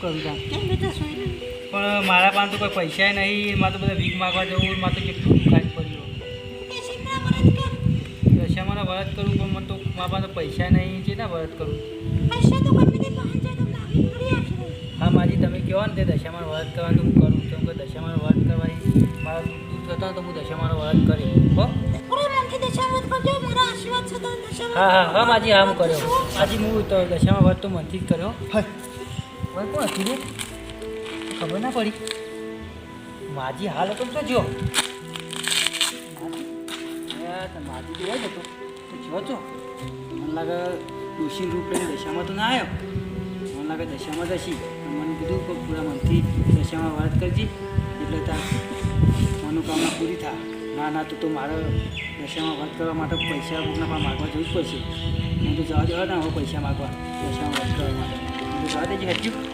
કરું તાર કેમ બેટા સોઈ પણ મારા પાસે તો કોઈ પૈસા નહીં મારે તો બધા વીક માગવા જવું મારે તો કેટલું દુખાય પડ્યું. એ વરત કર. પણ મને તો મારા પાસે પૈસા નહીં છે ને વરત કરું. તો તે તો હા માજી તમે કહો ને તે દશામાં વરત કરવાનું હું કરું. કેમ કે દશામાં વરત કરવાની મારા દૂધ થતા તો હું દશામાં વરત કરી હો? મારા તો હા હા હા માજી હું કર્યો. માજી હું તો દશામાં વરત તો મનથી જ કર્યો. ભાઈ કોણ હતી રે ખબર ના પડી. માજી હાલ હતો તો જો માજી જોવા જ હતો તો જો છો મને લાગે ઋષિ રૂપ લઈને દશામાં તો ના આવ્યો. મને લાગે દશામાં દશી મને કીધું કે પૂરા મનથી દશામાં વાત કરજી. એટલે તાર મનોકામના પૂરી થાય ના ના, તો તો મારે દશામાં વાત કરવા માટે પૈસા કોકના પણ માગવા જવું જ પડશે. હું તો જવા જવા ના હવે પૈસા માગવા. દશામાં વાત કરવા માટે. હું તો જવા દેજે, હજુ.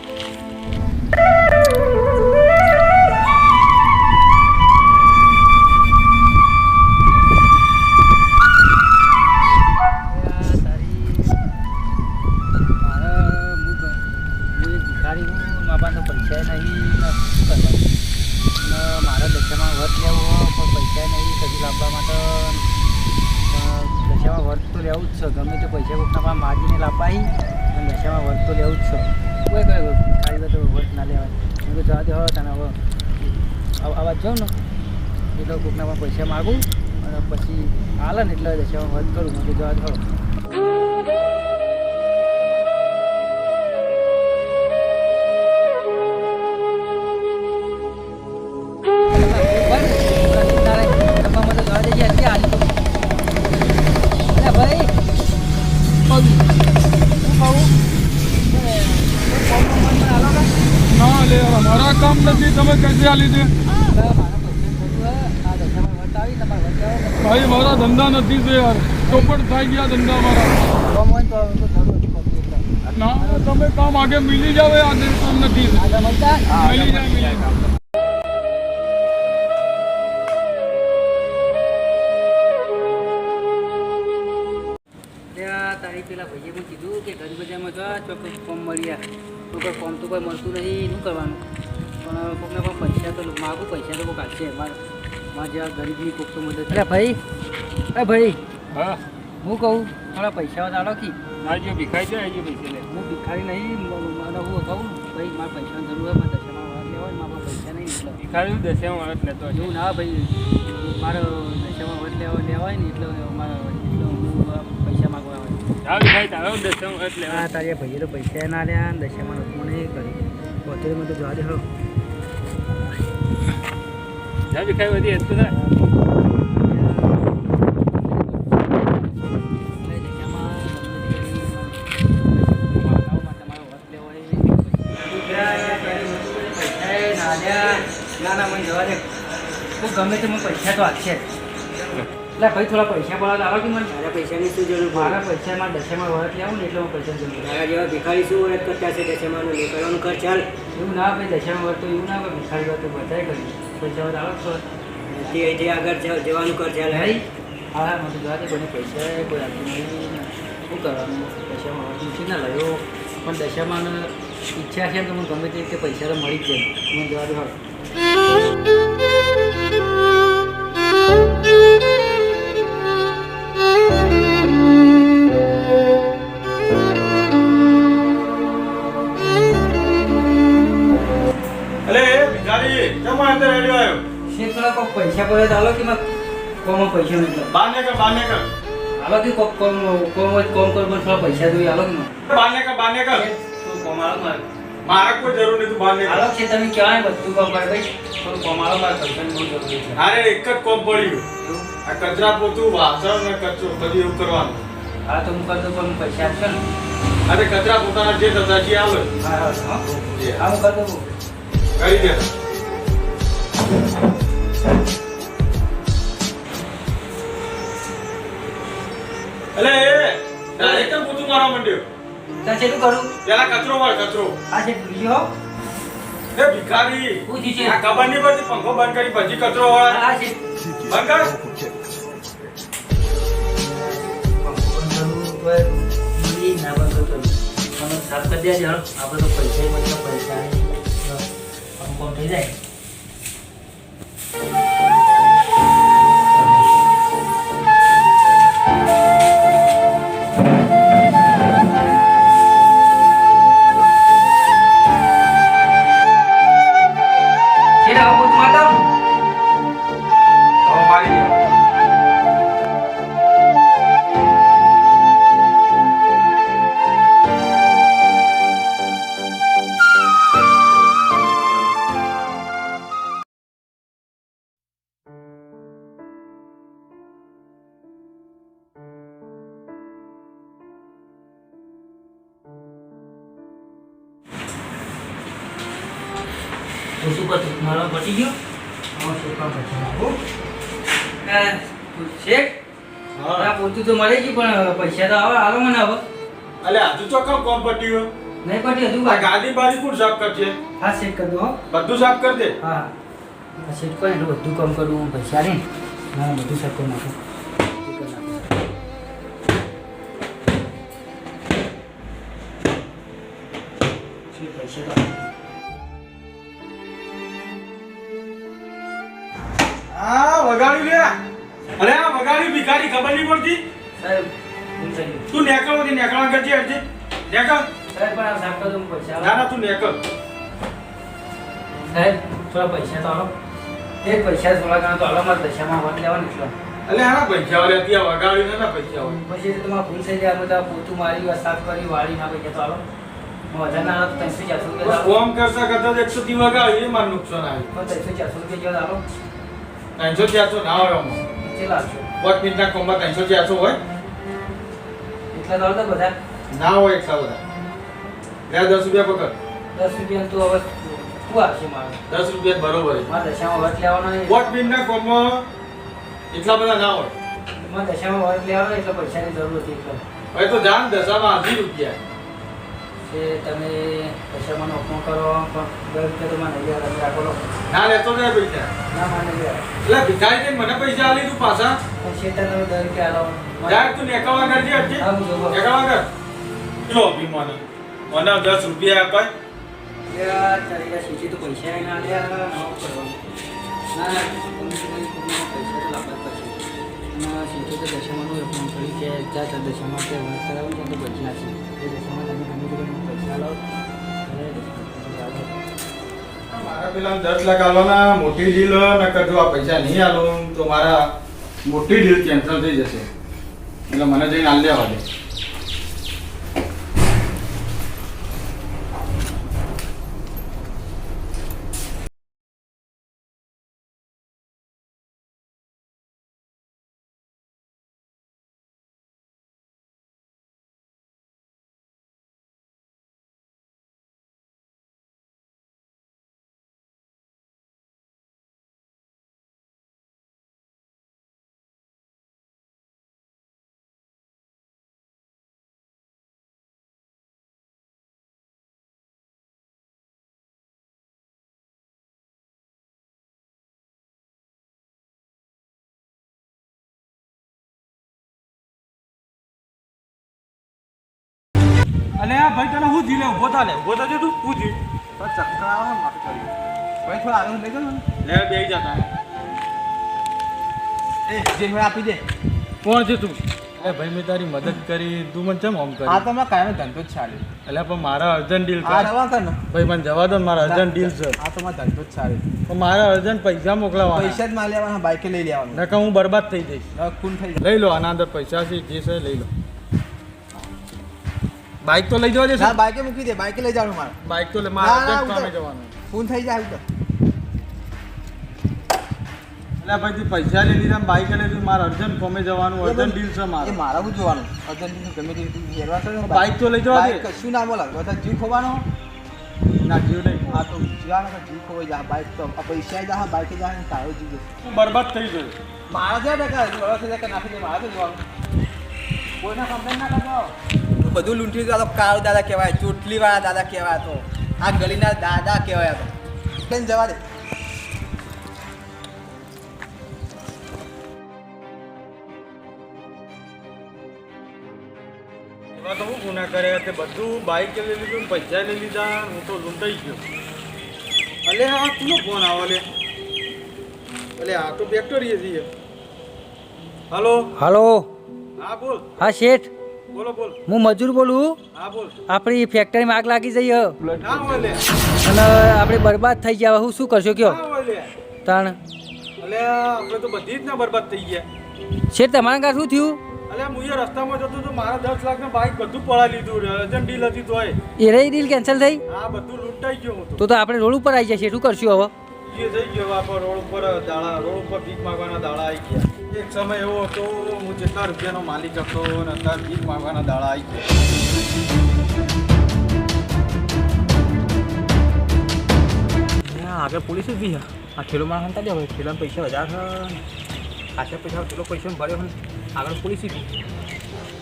લેવું જ છે. ગમે તે પૈસા કોકના માગીને લાવવાય અને દશામાં વર્ત તો લેવું જ છે. કોઈ કોઈ હું જવા તને હવે આવા જાઉં ને. એટલે કોકના પાસે પૈસા માગું અને પછી હાલે એટલે હું તો જવા દે હવે ના લે મારા કામ નથી તમે કઈ આ લીધે. ભાઈ મારા ધંધા નથી છે યાર. ચોપડ થઈ ગયા ધંધા મારા. ના તમે કામ આગે મિલી જાવ આ કામ નથી. મિલી જાય મિલી જાય. ફોર્મ તો કોઈ મળતું નહીં શું કરવાનું. પણ કોકને પણ પૈસા તો માગું પૈસા તો કોક આપશે. મારે મારા જેવા ગરીબની કોક તો મદદ અરે ભાઈ અરે ભાઈ હા? હું કહું થોડા પૈસા વધારો કી. મારે જે ભીખાઈ જાય એ પૈસે લે. હું ભિખારી નહીં મારે મને હું કહું ભાઈ મારા પૈસાની જરૂર હોય મારે દશામાં વાર લેવા હોય મારા પૈસા નહીં એટલે. ભીખાઈ વાળા લેતો એવું ના ભાઈ મારે દશામાં વટ લેવા લેવાય ને એટલે મારે હા તારો ભાઈએ તો પૈસા ના લ્યા ને દશામાં નથી મને એ કરી પોતે મને તો જવા દે હો. જા ભીખાઈ બધી હતું દે. હું ગમે તે મને પૈસા તો આપશે. એટલે ભાઈ થોડા પૈસા પડવા લાવો કે મને? મારા પૈસાની શું જરૂર મારા પૈસામાં દશામાં વરસ લેવું ને એટલે હું પૈસા જરૂર મારા જેવા ભિખારી શું વ્રત કરતા છે દશામાં લે કરવાનું ખર્ચ ચાલ. એવું ના ભાઈ દશામાં વર તો એવું ના ભાઈ ભિખારી વાત તો બધાય કરી. પૈસા વર આવો છો તે જે આગળ જવાનું ખર્ચ ચાલ. ભાઈ હા મને દે કોઈને પૈસા કોઈ આપ્યું નહીં. શું કરવાનું? દશામાં વર પૂછી ના લાવ્યો પણ દશામાં ઈચ્છા છે તો મને ગમે તે રીતે પૈસા તો મળી જ જાય. મને જોવા દે કોક પૈસા પડે તો હાલો કે કોમાં પૈસા નહીં બાર ને કર બાર કર હાલો કે કોક કોમ કોમ કોમ પણ થોડા પૈસા જોઈએ હાલો કે બાને બાર ને કર બાર ને કર થોડું કોમ હાલો મારે? મારે કોઈ જરૂર નહીં તું બાને હાલો છે તમે કહેવાય બધું કોમ કરે. ભાઈ થોડું કોમ હાલો મારે પૈસાની બહુ જરૂરી છે. અરે એક જ કોમ પડ્યું. આ કચરા પોતું વાસણ ને કચરો બધું એવું કરવાનું. હા તો હું કરતો પણ પૈસા આપશો ને? અરે કચરા પોતાના જે થતા છે આવે. હા હા હા. હું કરતો કરી દઉં દે એ ડાયરેક્ટ જ મારવા માંડ્યો. ત્યાં છે કરું? પેલા કચરો માર કચરો. આ છે બીજો એ ભિખારી શું છે? આ ખબર નહીં પડતી પંખો બંધ કરી પછી કચરો વાળા. આ છે. બંધ કર. આપણે તો પૈસા પૈસા થઈ જાય. આ પોતું તો મળે ગયું પણ પૈસા તો આવે આલો મને હવે. અલે હજુ ચોખ્ખા કોમ પટ્યું નહીં પટી હજુ આ. ગાડી બારી કોણ સાફ કરજે હા સેટ કર દો. બધું સાફ કર દે? હા. સેટ કરે બધું કામ કરું પૈસા ને હા બધું સાફ કરી નાખું. ભિખારી ખબર નહીં પડતી? સાહેબ. તું નેકળમાંથી નેકળવા કરજે હરજી નેકળ. સાહેબ પણ આ કરી દો પૈસા ના. ના તું નેકળ. સાહેબ થોડા પૈસા તો આલો. એ પૈસા થોડા ઘણા તો આલો મારે દશામાં વટ લેવાનું એટલા અલે આના પૈસા વાળા ત્યાં વગાડી ના પૈસા વાળા. પછી તો તમારે ભૂલ થઈ જાય બધા પોતું મારી સાફ કરી વાળી ના પૈસા તો આલો. તો તો. કોમ કરતા કરતા એકસો થી વગાડી એ મારું નુકસાન આવ્યું. ત્રણસો ચારસો રૂપિયા જેવા ત્રણસો ચારસો ના હોય કેટલા પાંચ મિનિટના કોમમાં ત્રણસો ચારસો હોય. એટલા આલો તો બધા. ના હોય એટલા બધા. લે દસ રૂપિયા પકડ. દસ રૂપિયા તો હવે શું આવશે મારે? દસ રૂપિયા બરોબર છે. મારે દશામાં વર્ત લેવાનો. પાંચ મિનિટના કોમમાં એટલા બધા ના હોય. મારે દશામાં વર્ત લેવાનો એટલે પૈસાની જરૂર હતી એટલે. હવે તો જાન દશામાં અઢી રૂપિયા. કે તમે દશામાં નોકમાં કરો પણ દર રૂપિયા તો મને નહીં રાખો ના લેતો નહીં પૈસા. ના માને એટલે ભિખારી મને પૈસા આલી તું પાછા. તમે દર રૂપિયા આલો જાય તું નેકળવા કરજે કર મને દસ રૂપિયા અપાય યાર, તારી તો પૈસા ના લે, કરવાનું. ના, ના, પૈસા તો લાવવા પડશે. તો દશામાનું કે જા તાર દશામાં કે વાત કરાવું છે તો પૈસા છે એ દશામાં તમે ઘણી બધી પૈસા લાવો અને દશામાં લાવો. મારા પેલા દસ લાખ ના મોટી ડીલ નકર જો આ પૈસા નહીં આલો તો મારા મોટી ડીલ કેન્સલ થઈ જશે. એટલે મને જઈને આલ લેવા અલે આ ભાઈ તને હું જીલે ઊભો થા લે ઊભો થજે તું હું જી ચક્કર આવે ને કરી ભાઈ થોડા આગળ લઈ ને. લે બે જતા એ જે હોય આપી દે. કોણ છે તું? એ ભાઈ મેં તારી મદદ કરી. તું મને કેમ હોમ કરી? આ તો મેં કાયમ ધંધો જ ચાલે. એટલે પણ મારા અર્જન્ટ ડીલ આ કર રવા કર ને. ભાઈ મને જવા દો મારા અર્જન્ટ ડીલ છે. આ તો મારા ધંધો જ ચાલે. પણ મારા અર્જન્ટ પૈસા મોકલાવા પૈસા જ માં લેવાના બાઈકે લઈ લેવાનું. નકર હું બરબાદ થઈ જઈશ. ખૂન થઈ લઈ લો આના અંદર પૈસા છે જે છે લઈ લો. બાઇક તો લઈ જવા દે ના બાઈકે મૂકી દે બાઈકે લઈ જવાનું મારે. બાઇક તો મારે કામે જવાનું. ફોન થઈ જાય તો એટલે ભાઈ તું પૈસા લઈ લીધા બાઇક લઈ લીધું મારે અર્જન્ટ કોમે જવાનું અર્જન્ટ ડીલ છે મારે. મારા હું જોવાનું. અર્જન્ટ ગમે તે હેરવા ને બાઈક તો લઈ જવા દે. કશું ના બોલા. બધા જીવ ખોવાનો? ના જીવ નહીં. આ તો જીવાનો તો જીવ ખોવાઈ જાય બાઈક તો આ પૈસા જા બાઇક જા ને તારો જીવ જશે. તું બરબાદ થઈ ગયો. મારા જ્યાં ટકા થઈ જાય નાખી દે મારા તો જોવાનું કોઈના કમ્પ્લેન ના કરજો તું બધું લૂંટી. આ તો કાળો દાદા કહેવાય ચોટલીવાળા દાદા કહેવાય આ તો. આ ગલીના દાદા કહેવાય તો. કેમ જવા દે. એવા તો હું ગુના કર્યા તે બધું બાઈક લઈ લીધું પૈસા લઈ લીધા હું તો લૂંટાઈ ગયો. અલે હા તું ફોન આવો લે? અલે આ તો ફેક્ટરી છીએ હલો? હલો? હા બોલ. હા શેઠ. બોલો બોલ. હું મજૂર બોલું? હા બોલ. આપણી ફેક્ટરીમાં આગ લાગી જઈ હે. ના અને આપણે બરબાદ થઈ ગયા હું શું કરશો કયો? ના તાણ. અલે આપણે તો બધી જ ના બરબાદ થઈ ગયા. છે તમારા કાં શું થયું? અલે હું એ રસ્તામાં જતો તો મારા દસ લાખનું બાઈક બધું પડા લીધું અર્જન્ટ ડીલ હતી તોય. એ રહી ડીલ કેન્સલ થઈ? આ બધું લૂંટાઈ ગયો હું તો. આપણે રોડ ઉપર આવી જશે. શું કરશું હવે? એ ગયો રોડ ઉપર દાડા રોડ ઉપર ભીખ માંગવાના દાડા આવી ગયા. એક સમય એવો હતો, હું જેટલા રૂપિયાનો માલિક હતો અને અત્યારે ભીખ માંગવાના દાડા આવી ગયા. આગળ પોલીસ ઊભી છે. આ ઠેલો માણસ હંતા જાય ઠેલામાં પૈસા વધારે છે. પૈસા, ઠેલો પૈસા ભર્યો આગળ પોલીસ ઊભી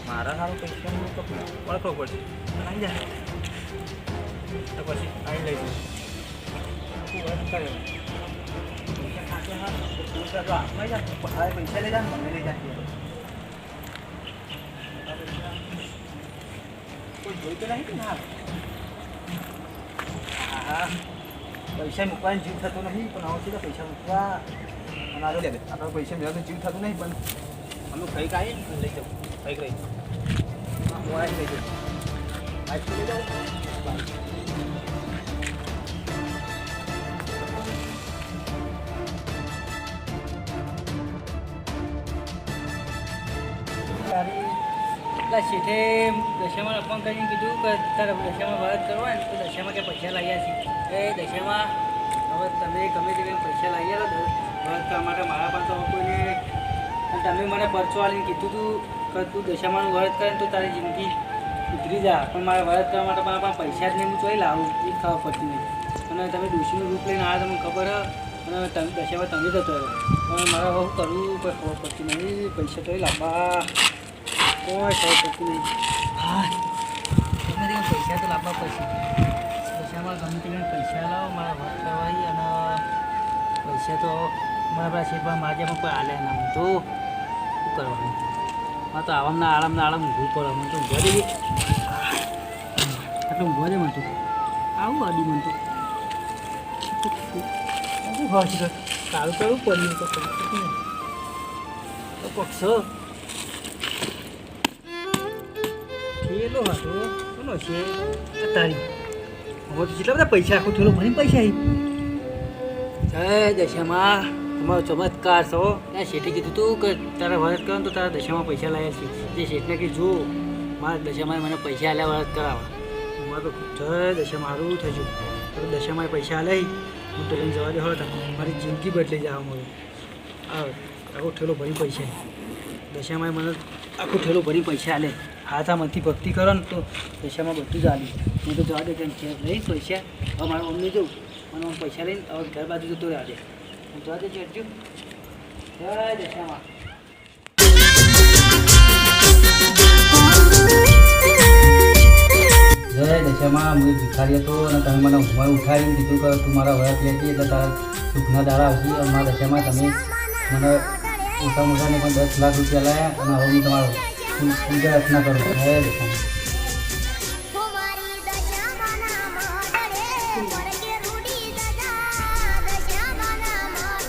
મારા સારું પૈસાનું તો ઓળખવો પડશે? આવી જાય. તો પછી આવી લઈ જવું પૈસા હાથમાં જા પૈસા લઈ જા મને લઈ જા કોઈ જોઈ તો નહીં ના હા પૈસા મૂકવાનો જીવ થતો નહીં, પણ આવું છે તો પૈસા મૂકવા. અને આગળ આપણે પૈસા મેળવતો જીવ થતો નહીં, પણ અમે કંઈક કાંઈ ને લઈ જાઉં. કંઈક રહી મોડા લઈ જાઉં. આઈસ્ક્રીમ લઈ જાઉં. તારી પેલા શેઠે દશામાં અપમાન કરીને કીધું કે તારે દશામાં વરત કરવા ને તો દશામાં કે પૈસા લાવ્યા છે. એ દશામાં હવે તમે ગમે તે પૈસા લાવ્યા આવો વાત કરવા માટે મારા પાસે કોઈને તમે મને પરચો આલીને કીધું તું કે તું દશામાનું વ્રત કરે તો તારી જિંદગી ઉતરી જા. પણ મારે વ્રત કરવા માટે મારા પાસે પૈસા જ નહીં, હું ચોઈ લાવું. એ ખાવા પડતી નહીં અને તમે ડોશીનું રૂપ લઈને આવ્યા તમને ખબર અને તમે દશામાં તમે જતો રહ્યો. પણ મારે હું કરવું પડતી નહીં. પૈસા તો લાવવા કોઈ પડતી નહીં હા પૈસા તો લાવવા પડશે પૈસામાં ગમે તે પૈસા લાવો મારા વાત કરવાય અને પૈસા તો મારા શેઠમાં માજે પણ કોઈ હાલે ના હું તો શું કરવાનું મારે તો આવામના આરામના આરામ ઊંઘવું પડે મને તો ઊંઘવા દેવી આટલું ઊંઘવા દે મને તો આવું આડી મને તો સારું કરવું પડ્યું તો પક્ષો થેલો હતો? કોનો છે? તારી હવે તો કેટલા બધા પૈસા આખો થેલો ભરીને પૈસા આવી જય દશામાં તમારો ચમત્કાર છો ત્યાં શેઠે કીધું તું કે તારા વરત કરો તો તારા દશામાં પૈસા લાવ્યા છે. જે શેઠને કે જો, મારા દશામાં મને પૈસા આલ્યા વરત કરાવવા મારે જય દશા મારું થયું. તો દશામાં પૈસા લઈ હું તો જવા દે હતા મારી જિંદગી બદલી જવા મળે આ આખો ઠેલો ભરી પૈસા દશામાં મને આખો ઠેલો ભરી પૈસા આલે હાથામાંથી ભક્તિ કરો ને તો પૈસામાં બધું આલ્યું હું તો જવા દે કે ઘેર લઈ પૈસા. હવે મારા મમ્મી જવું. અને હું પૈસા લઈને હવે ઘર બાજુ જતો રહ્યા દે હું જવા દે ચેટજો જય દશામાં જય દશામાં એક ભિખારી હતો અને તમે મને ઊંઘમાં ઉઠાડીને કીધું કે તું મારા વરસ લેતી એટલે તારા સુખના દારા આવશે. અને મારા દશામાં તમે મને ઓછા મોટાને પણ દસ લાખ રૂપિયા લાવ્યા અને હવે હું તમારો પૂજા અર્ચના કરું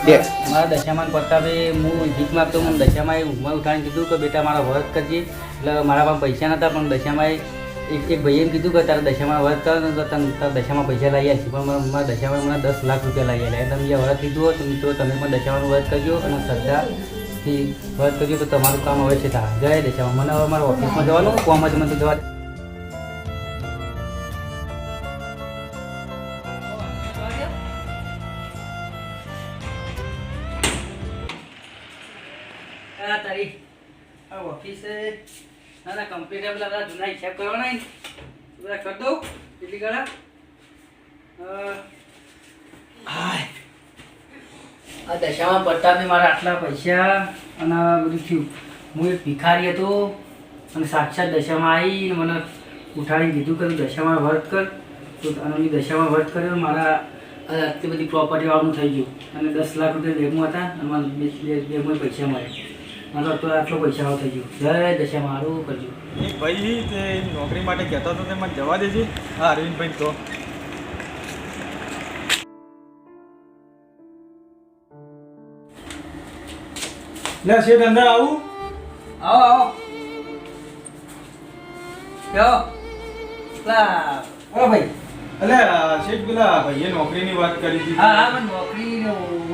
દશામાં મારા દશામાન પ્રતાપે હું જીતમાં તો મને દશામાં એ ઊંઘમાં ઉઠાડીને કીધું કે બેટા મારા વ્રત કરજે. એટલે મારા પાસે પૈસા નહોતા પણ દશામાં એક એક ભાઈએ કીધું કે તારા દશામાં વ્રત કરો ને તો તને તારા દશામાં પૈસા લઈ આવ્યા છે પણ મારા- દશામાં મને દસ લાખ રૂપિયા લઈ આવ્યા એટલે તમે જે વર્ત લીધું હોય તો મિત્રો તમે પણ દશામાનું વ્રત કરજો અને શ્રદ્ધાથી વ્રત કરજો તો તમારું કામ હવે છે થાય જય છે મને હવે મારા ઓફિસમાં જવાનું કોમ જ મને જવા દે. ઓફિસે ના ના કમ્પ્યુટર પેલા જૂના હિસાબ કરવાના બધા કરી દઉં, કેટલી હાય. આ દશામાં પડતા મારા આટલા પૈસા અને બધું થયું. હું એક ભિખારી હતો અને સાક્ષાત દશામાં આવી મને ઉઠાડીને કીધું કે દશામાં વર્ત કર. તો અને દશામાં વર્ત કર્યો મારા આટલી બધી પ્રોપર્ટીવાળું થઈ ગયું. અને દસ લાખ રૂપિયા બેગમાં હતા અને મને બેગમાં પૈસા મળે મને તો આટલો પૈસા થઈ ગયો. જય દશા મારું કરજો. ભાઈ, તે નોકરી માટે કહેતો હતો તે મને જવા દેજે. હા, અરવિંદભાઈ, તો. લે શેઠ અંદર આવું. આવો આવો. કયો પેલા ઓ ભાઈ. અલે શેઠ પેલા ભાઈએ નોકરીની વાત કરી હતી. હા હા મને નોકરી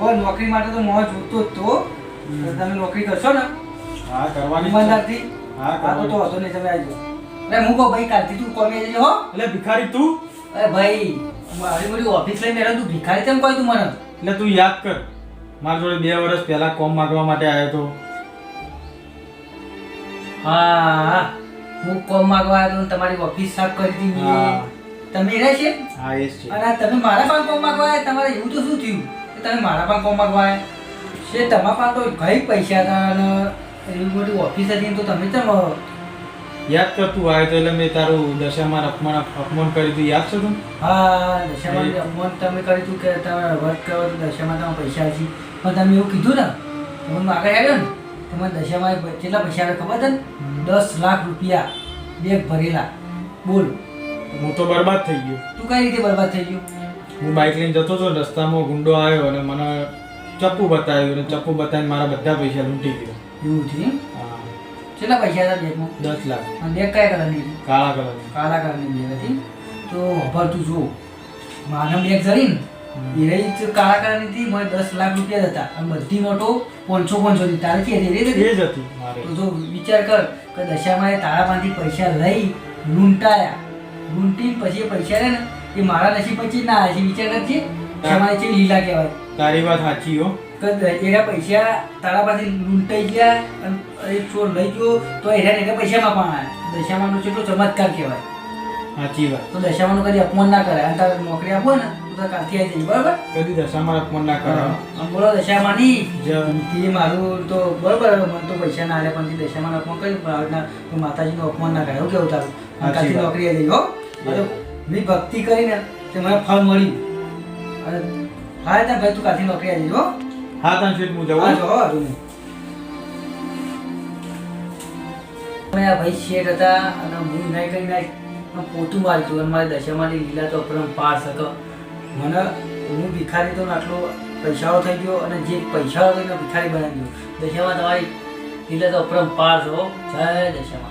ઓ નોકરી માટે તો મોહ જોતો તો. તમે નોકરી કરશો ને? હા કરવાની. ઈમાનદારથી? હા હા તો તો કરવાની વાંધો નહીં તમે આવજો અરે હું કહું ભાઈ કાલથી તું કોમે જજો હો. એટલે ભિખારી તું? અરે ભાઈ મારી બધી ઓફિસ લઈને બેઠો તું ભિખારી કેમ કહ્યું તું મને? એટલે તું યાદ કર. મારા જોડે બે વર્ષ પહેલા કોમ માંગવા માટે આવ્યો તો. હા હું કોમ માગવા આવ્યો હતો તમારી ઓફિસ સાફ કરી હતી. તમે રહ્યા છે? હા એ છે. અને તમે મારા પાસે કોમ માગવા આવ્યા? તમારે એવું તો શું થયું? કે તમે મારા પાસે કોમ માગવા આવ્યા? છે તમારા પાસે તો ઘણી પૈસા હતા અને એવી મોટી ઓફિસ હતી તો તમે કેમ યાદ કરતું આવ્યો તો એટલે મેં તારું દશામાં અપમાન અપમાન કર્યું હતું યાદ છે તું? હા દશામાં અપમાન તમે કર્યું હતું કે તમે વર્ક કરો તો દશામાં તમે પૈસા છે પણ તમે એવું કીધું ને તમે આગળ આવ્યો ને તમારે દશામાં કેટલા પૈસા ખબર છે ને? દસ લાખ રૂપિયા બેગ ભરેલા. બોલ. હું તો બરબાદ થઈ ગયો. તું કઈ રીતે બરબાદ થઈ ગયું? હું બાઇક લઈને જતો હતો રસ્તામાં ગુંડો આવ્યો અને મને ચપ્પુ બતાવ્યું અને ચપ્પુ બતાવીને મારા બધા પૈસા લૂંટી ગયો. એવું થયું કેટલા પૈસા હતા બેગમાં? દસ લાખ. અને બેગ કયા કલરની કાળા કલરની. કાળા કલરની બેગ હતી. તો ખબર તું જો માનવ બેગ જરી ને એ રહી કાળા કલરની હતી મને દસ લાખ રૂપિયા હતા. અને બધી નોટો પાંચસો પાંચસો ની. તારે કે હતી? એ જ હતી. તો જો વિચાર કર કે દશામાં એ તારા પાસેથી પૈસા લઈ લૂંટાયા. લૂંટી પછી પૈસા રહે ને એ મારા નસીબ પછી ના આવે છે. વિચાર કરજે. દશામાં છે લીલા કહેવાય. તારી વાત સાચી હો. એના પૈસા તારા પાસે લૂંટાઈ ગયા અને એ ચોર લઈ ગયો તો એના એને પૈસામાં પણ આવ્યા દશામાનો કેટલો ચમત્કાર કહેવાય. સાચી વાત. તો દશામાનું કદી અપમાન ના કરે અને તારે નોકરી આપો ને તો કાલથી આવી જઈએ બરાબર કદી દશામાં અપમાન ના કરે અને બોલો દશામાની. મારું તો બરોબર મને તો પૈસા ના આલે પણ દશામાં અપમાન કર્યું પણ હવે ના તો માતાજીનું અપમાન ના કરે એવું કેવું તારું? કાલથી નોકરી આવી હો? મેં ભક્તિ કરીને તે મને ફળ મળ્યું. અને હા ત્યાં ભાઈ તું કાલથી નોકરી આવી જઈ હો? જો હો આ ભાઈ શેઠ હતા અને હું નહીં કરીને પોતું મારતું અને મારી દશામાની લીલા તો અપરમ પાર શકો મને હું ભિખારી તો આટલો પૈસાઓ થઈ ગયો અને જે પૈસાઓ થઈને ભિખારી બનાવી ગયો દશામાં તમારી એટલે તો અપરમ પાર છો. જય દશામાં.